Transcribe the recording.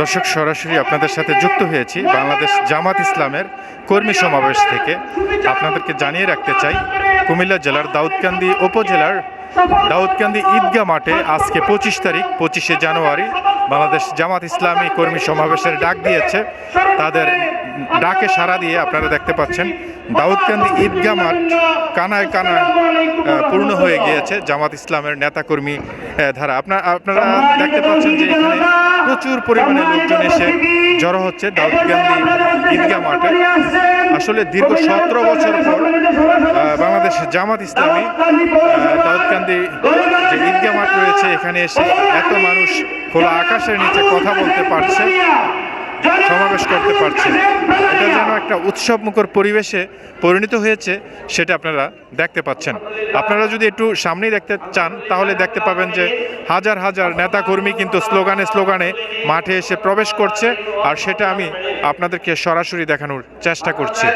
দর্শক, সরাসরি আপনাদের সাথে যুক্ত হয়েছি বাংলাদেশ জামাত ইসলামের কর্মী সমাবেশ থেকে। আপনাদেরকে জানিয়ে রাখতে চাই, কুমিল্লা জেলার দাউদকান্দি উপজেলার দাউদকান্দি ঈদগা মাঠে আজকে পঁচিশ তারিখ, পঁচিশে জানুয়ারি বাংলাদেশ জামাত ইসলামী কর্মী সমাবেশের ডাক দিয়েছে। তাদের ডাকে সাড়া দিয়ে আপনারা দেখতে পাচ্ছেন দাউদকান্দি ঈদগা মাঠ কানায় কানায় পূর্ণ হয়ে গিয়েছে জামাত ইসলামের নেতাকর্মী ধারা। আপনার, আপনারা দেখতে পাচ্ছেন যে এখানে প্রচুর পরিমাণে লোকজন এসে জড়ো হচ্ছে দাউদকান্দি ঈদগা মাঠে। আসলে দীর্ঘ সতেরো বছর পর জামাত ইসলামী দাউদকান্দি যে ঈদগাহ মাঠ রয়েছে এখানে এসে এত মানুষ খোলা আকাশের নিচে কথা বলতে পারছে সমাবেশ করতে পারছে। এটা যেন একটা উৎসব মুখর পরিবেশে পরিণত হয়েছে সেটা আপনারা দেখতে পাচ্ছেন। আপনারা যদি একটু সামনেই দেখতে চান তাহলে দেখতে পাবেন যে হাজার হাজার নেতাকর্মী কিন্তু স্লোগানে স্লোগানে মাঠে এসে প্রবেশ করছে আর সেটা আমি আপনাদেরকে সরাসরি দেখানোর চেষ্টা করছি।